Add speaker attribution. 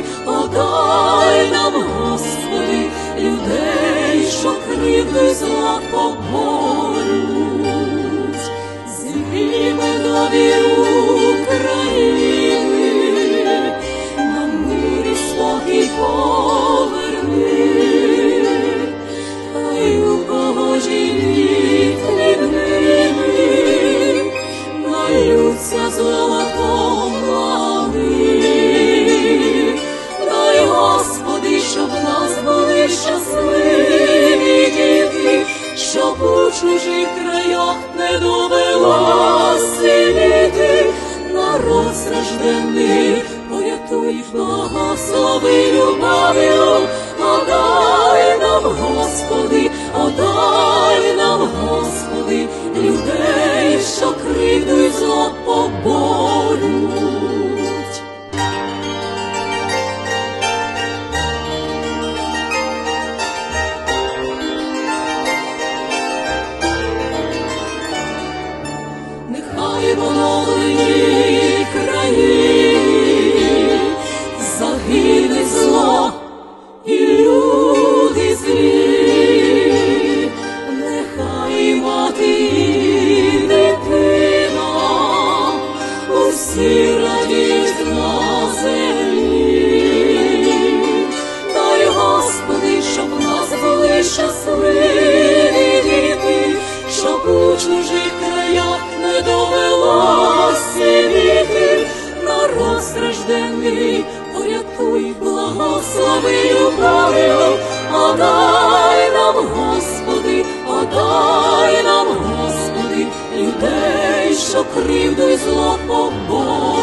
Speaker 1: Подай нам, Господи, народ стражденний, порятуй, благослови любов'ю, подай нам, Господи, подай нам, Господи, людей, що кривду радіють на землі. Дай, Господи, щоб нас були щасливі щоб у чужих краях не довелось сидіти, народ стражденний, порятуй, благослови любов'ю, подай що кривду й зло поборють.